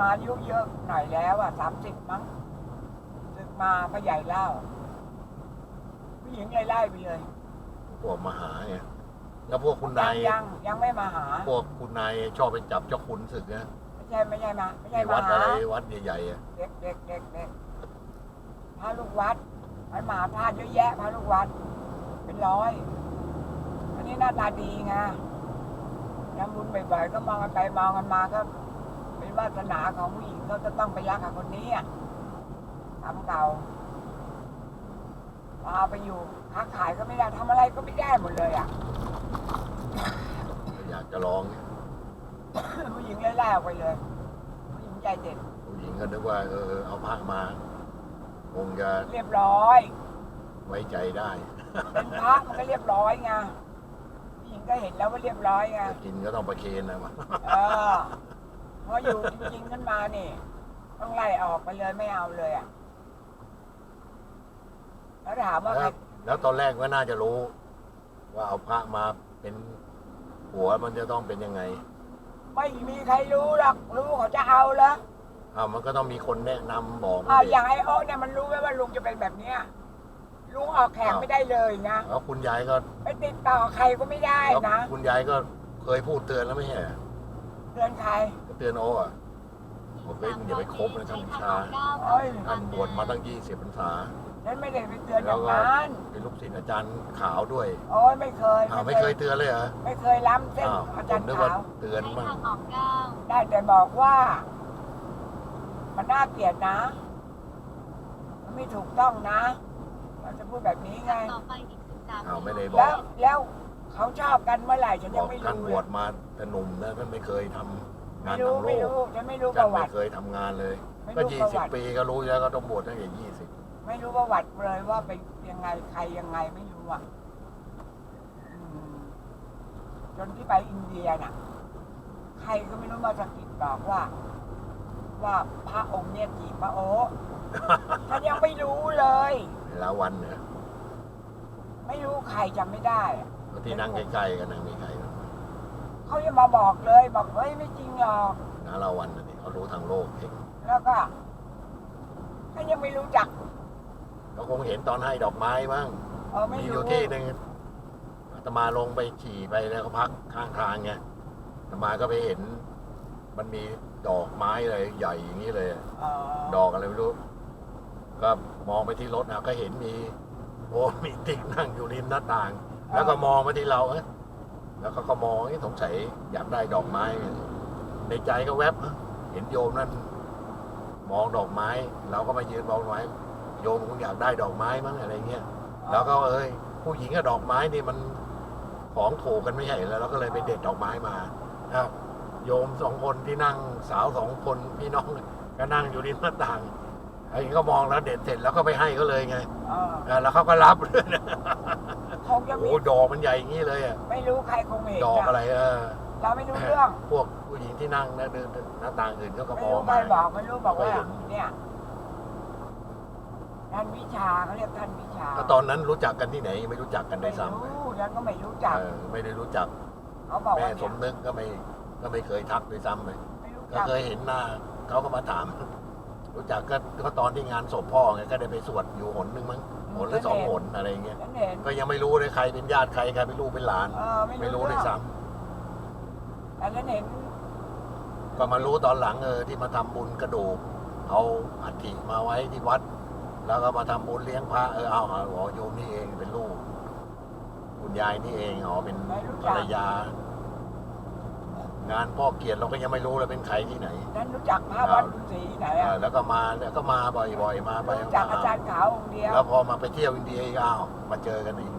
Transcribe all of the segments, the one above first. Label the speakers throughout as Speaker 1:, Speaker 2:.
Speaker 1: มาอายุเยอะหน่อยแล้วอะสามสิบมั้งศึกมาพระใหญ่เล่าผู้หญิงไล่ไล่ไปเลย
Speaker 2: พวกมาหาไงแล้วพวกคุณ
Speaker 1: ยั
Speaker 2: นางย
Speaker 1: ยังยังไม่มาหา
Speaker 2: พวกคุณนายชอบไปจับเจ้าคุณศึกนะ
Speaker 1: ไม่ใช่ไม่ใช่มาไม่ใช่
Speaker 2: ที่
Speaker 1: มา
Speaker 2: วัด
Speaker 1: หา
Speaker 2: อะไรวัดใหญ่ๆอะ
Speaker 1: เด็กเด็กเด็กเด็กพระลูกวัดมันมาพาดเยอะแยะพระลูกวัด เป็นร้อยอันนี้หน้าตาดีไงทำบุญบ่อยๆก็มองกันไปมองกันมาก็ เป็นวาสนาของผู้หญิงก็จะต้องไปรักกับคนนี้อะทำเก่าพาไปอยู่ค้าขายก็ไม่ได้ทำอะไรก็ไม่ได้หมดเลยอะ
Speaker 2: อยากจะลองเนี่ย
Speaker 1: ผู้หญิงไล่ๆออกไปเลยผู้หญิงใจเด็ด
Speaker 2: ผู้หญิงก็นึกว่าเออเอาผ้ามาคงจะ
Speaker 1: เรียบร้อย
Speaker 2: ไว้ใจได้
Speaker 1: เป็นพระมันก็เรียบร้อยไงผู้หญิงก็เห็นแล้วว่าเรียบร้อยไง
Speaker 2: จะกินก็ต้องประเคนนะวะ
Speaker 1: เออ พออยู่จริงๆขึ้นมานี่ ต้องไล่ออกไปเลยไม่เอาเลยอะแล้วถามว่าใคร
Speaker 2: แล้วแล้วตอนแรกก็น่าจะรู้ ว่าเอาพระมาเป็นหัวมันจะต้องเป็นยังไง
Speaker 1: ไม่มีใครรู้หรอกรู้เขาจะเอาเหรอ
Speaker 2: อ้าวมันก็ต้องมีคนแนะนำบอก
Speaker 1: อ้าว
Speaker 2: ดิ
Speaker 1: อย่างไอ้โอ๊ตเนี่ยมันรู้ไหมว่าลุงจะเป็นแบบเนี้ยลุงออกแข่งไม่ได้เลยนะ
Speaker 2: แล้วคุณยายก็
Speaker 1: ไปติดต่อใครก็ไม่ได้
Speaker 2: แล้ว
Speaker 1: นะ
Speaker 2: คุณยายก็เคยพูดเตือนแล้วไม่ใช่เหรอ
Speaker 1: เตือนใคร
Speaker 2: เตือนโอ้อะบอกเฮ้ยมึงอย่าไปคบนะท่านวิชา
Speaker 1: โอ้ย
Speaker 2: ท่านบวชมาตั้งยี่สิบพรรษา
Speaker 1: ฉันไม่ได้ไปเตือนอย่างนั้น
Speaker 2: เป็นลูกศิษย์อาจารย์ขาวด้วย
Speaker 1: โอ้ยไม่เคย
Speaker 2: อ้าวไม่เคยเตือนเลยเหรอ
Speaker 1: ไม่เคยล้ำเส้น
Speaker 2: อ้าว
Speaker 1: อา
Speaker 2: ผ
Speaker 1: จาร
Speaker 2: ม
Speaker 1: ย์
Speaker 2: นึกว่า
Speaker 1: ขาว
Speaker 2: เตือนบ้าง
Speaker 1: ได้แต่บอกว่า มันน่าเกลียดนะ มันไม่ถูกต้องนะ เราจะพูดแบบนี้ไง
Speaker 3: ต่อไปอีกสิบสาม
Speaker 2: อ้าวไม่ได้บอ
Speaker 1: แล้
Speaker 2: ก
Speaker 1: วแล้วเขาชอบกันเมื่อไหร่ฉัน
Speaker 2: บ
Speaker 1: ยั
Speaker 2: องก
Speaker 1: ไม่
Speaker 2: ท่าน
Speaker 1: รู้
Speaker 2: บ
Speaker 1: เล
Speaker 2: วยชมาแต่หนุ่มนะท่านไม่เคยทำ
Speaker 1: ไม่
Speaker 2: งาน
Speaker 1: รู้
Speaker 2: ทางโล
Speaker 1: ไม่
Speaker 2: ก
Speaker 1: รู้ฉันไม่รู้ป
Speaker 2: ท่าน
Speaker 1: ระวั
Speaker 2: ไม่
Speaker 1: ติ
Speaker 2: เคยทำงานเลย
Speaker 1: ไม่
Speaker 2: ก็
Speaker 1: รู้
Speaker 2: ยี่
Speaker 1: ประ
Speaker 2: สิบ
Speaker 1: วัติ
Speaker 2: ปีก็รู้แล้วก็ต้องบวชตั้งแต่ยี่สิบ
Speaker 1: ไม่รู้ประวัติเลยว่าเป็นยังไงใครยังไงไม่รู้อะอืมจนที่ไปอินเดียน่ะ ใครก็ไม่รู้มาสะกิดบอกว่า ว่าพระองค์เนี่ยจีบพระโอ๊ตฉันยังไม่รู้เลย
Speaker 2: เวลาวันเนี่ย
Speaker 1: ไม่รู้ใครจำไม่ได้อะ
Speaker 2: ที่นั่งใกล้ๆกันนะมีใครบ้าง
Speaker 1: เขาจะมาบอกเลยบอกเฮ้ยไม่จริงหรอก
Speaker 2: นะลาวันน่ะนี่เขารู้ทางโลกเอง
Speaker 1: แล้วก็ฉันยังไม่รู้จัก
Speaker 2: เขาคงเห็นตอนให้ดอกไม้บ้าง
Speaker 1: เออไม่
Speaker 2: มีอ
Speaker 1: รู้
Speaker 2: ยู่ที่หนึ่งอาตมาลงไปฉี่ไปแล้วก็พักข้างทางไงอาตมาก็ไปเห็น มันมีดอกไม้อะไรใหญ่อย่างนี้เลย
Speaker 1: เออ
Speaker 2: ดอกอะไรไม่รู้ ก็มองไปที่รถนะก็เห็นมี โอ้มีติ๊กนั่งอยู่ริมหน้าต่าง แล้วก็มองมาที่เราเอ๊ะ แล้วก็ก็มองสงสัยอยากได้ดอกไม้ ในใจก็แวบเห็นโยมนั่นมองดอกไม้ เราก็มายืนมองดอกไม้โยมคงอยากได้ดอกไม้มั้งอะไรเงี้ยแล้วก็เอ้ยผู้หญิงกับดอกไม้นี่มันของถูกกันไม่ใช่แล้วเราก็เลยไปเด็ดดอกไม้มาครับโยมสองคนที่นั่งสาวสองคนพี่น้องก็นั่งอยู่ริมหน้าต่าง ไอ้ก็มองแล้วเด็ดเสร็จแล้วก็ไปให้ก็เลยไง
Speaker 1: เออ
Speaker 2: เออแล้วเขาก็รับเลยนะ
Speaker 1: คงจะ
Speaker 2: โอ้
Speaker 1: มี
Speaker 2: โหดอกมันใหญ่อย่างนี้เลยอะ
Speaker 1: ไม่รู้ใครคงเห็น
Speaker 2: ดอกอะไรเออ
Speaker 1: เราไม่รู้เรื่อง
Speaker 2: พวกผู้หญิงที่นั่งนะเดินหน้าต่างอื่นเขาก็
Speaker 1: ไม่
Speaker 2: มอง
Speaker 1: รู้ใคร
Speaker 2: มา
Speaker 1: บอกไม่รู้บอกว่า
Speaker 2: ไม่เห็น
Speaker 1: เนี่ยท่านวิชาเขาเรียกท่านวิชา
Speaker 2: แล้วตอนนั้นรู้จักกันที่ไหนไม่รู้จักกัน
Speaker 1: ไม่
Speaker 2: ด้วยซ้ำเลย
Speaker 1: รู้แล้วก็ไม่รู้จัก
Speaker 2: เออไม่ได้รู้จัก
Speaker 1: เขาบอก
Speaker 2: แม่
Speaker 1: ว่า
Speaker 2: ส
Speaker 1: เนี่ย
Speaker 2: มนึกก็ไม่ก็ไม่เคยทักด้วยซ้ำเลย
Speaker 1: ไม่รู้
Speaker 2: ก็
Speaker 1: จัก
Speaker 2: เคยเห็นหน้าเขาก็มาถาม รู้จักก็ก็ตอนที่งานศพพ่อไงก็ได้ไปสวดอยู่หนหนึ่งมั้งหนหรือสองหนอะไรเงี้ย
Speaker 1: ฉันเห็น
Speaker 2: ก็ยังไม่รู้เลยใครเป็นญาติใครใครเป็นลูกเป็นหลาน
Speaker 1: เออไม่
Speaker 2: ไม่
Speaker 1: รู้
Speaker 2: รู้ด้วย
Speaker 1: เรื่อง
Speaker 2: ซ้
Speaker 1: แต่ฉันเห็นำ
Speaker 2: ก็มารู้ตอนหลังเออที่มาทำบุญกระดูกเอาอัฐิมาไว้ที่วัด แล้วก็มาทำบุญเลี้ยงพระเออเอาเอาอ๋อโยมนี่เองเป็นลูก คุณยายนี่เองอ๋อเป็นภรรยา งานพ่อเกียรติเราก็ยังไม่รู้เลยเป็นใครที่ไหน
Speaker 1: ฉันรู้จักพระวัดบุญศรีไหน
Speaker 2: เอ
Speaker 1: อะ
Speaker 2: อแล้วก็มาแล้วก็มาบ่อยๆ มาไป
Speaker 1: รู้จักอาจารย์ขาวองค์เดียว
Speaker 2: แล้วพอมาไปเที่ยวอินเดียอีกอ้าวมาเจอกันอีก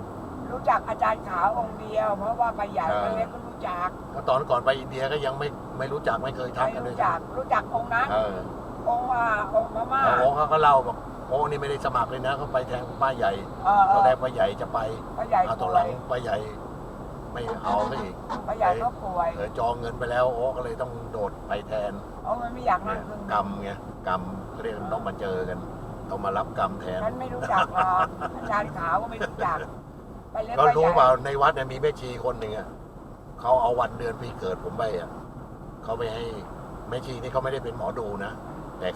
Speaker 1: รู้จักอาจารย์ขาวองค์เดียว เพราะว่าไปใหญ่
Speaker 2: เออ
Speaker 1: ไปเล็กก็รู้จัก
Speaker 2: ก็ตอนก่อนไปอินเดียก็ยังไม่ไม่รู้จักไม่เคยทัก
Speaker 1: ไม่
Speaker 2: กันเลย
Speaker 1: รู้จักรู้จักองค์นั้น
Speaker 2: เออ
Speaker 1: องค์อ่าองค์พม่า
Speaker 2: แล้วโอ้เขาก็เล่าบอกโอ้นี่ไม่ได้สมัครเลยนะเขาไปแทงป้าใหญ่
Speaker 1: เออเอ
Speaker 2: ตอน
Speaker 1: อ
Speaker 2: แรกป้าใหญ่จะไป
Speaker 1: พระใหญ่
Speaker 2: เอาตอน
Speaker 1: ป่
Speaker 2: ห
Speaker 1: ว
Speaker 2: ลั
Speaker 1: ย
Speaker 2: งป้าใหญ่ ไม่เอาซะอีก
Speaker 1: พระใหญ่ก็ป่วย
Speaker 2: เออจองเงินไปแล้วโอ้ก็เลยต้องโดดไปแทน
Speaker 1: เอามันไม่อยากนั่งเครื่อง
Speaker 2: กรรมไงกรรมเขาเรียกต้องมาเจอกัน ต้องมารับกรรมแทน
Speaker 1: ฉันไม่รู้จักหรอกอาจารย์ขาวก็ไม่รู้จัก ไปเล็ก
Speaker 2: ก็
Speaker 1: ไป
Speaker 2: รู้
Speaker 1: ใหญ่
Speaker 2: เปล่าในวัดเนี่ยมีแม่ชีคนหนึ่งอะเขาเอาวันเดือนปีเกิดผมไปอะเขาไปให้แม่ชีนี่เขาไม่ได้เป็นหมอดูนะ
Speaker 1: เอ